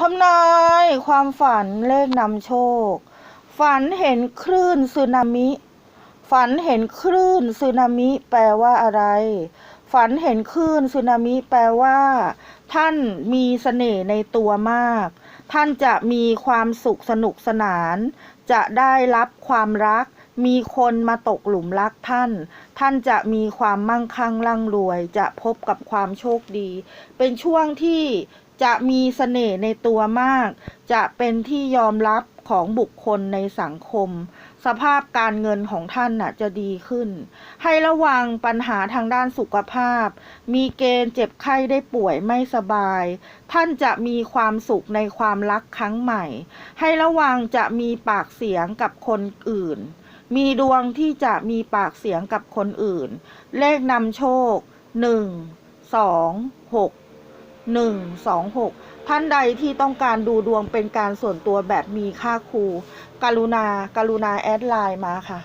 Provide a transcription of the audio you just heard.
ทำนายความฝันเลขนำโชค ฝันเห็นคลื่นสึนามิ ฝันเห็นคลื่นสึนามิ แปลว่าอะไร ฝันเห็นคลื่นสึนามิ แปลว่า ท่านมีเสน่ห์ในตัวมาก ท่านจะมีความสุขสนุกสนาน จะได้รับความรัก มีคนมาตกหลุมรักท่าน ท่านจะมีความมั่งคั่งร่ำรวย จะพบกับความโชคดี เป็นช่วงที่ จะมีเสน่ห์ในตัวมาก จะเป็นที่ยอมรับของบุคคลในสังคม สภาพการเงินของท่านน่ะจะดีขึ้น ให้ระวังปัญหาทางด้านสุขภาพ มีเกณฑ์เจ็บไข้ได้ป่วยไม่สบาย ท่านจะมีความสุขในความรักครั้งใหม่ ให้ระวังจะมีปากเสียงกับคนอื่น มีดวงที่จะมีปากเสียงกับคนอื่น เลขนำโชคหนึ่งสองหก หนึ่งสองหกท่านใดที่ต้องการดูดวงเป็นการส่วนตัวแบบมีค่าครูกรุณา กรุณาแอดไลน์มาค่ะ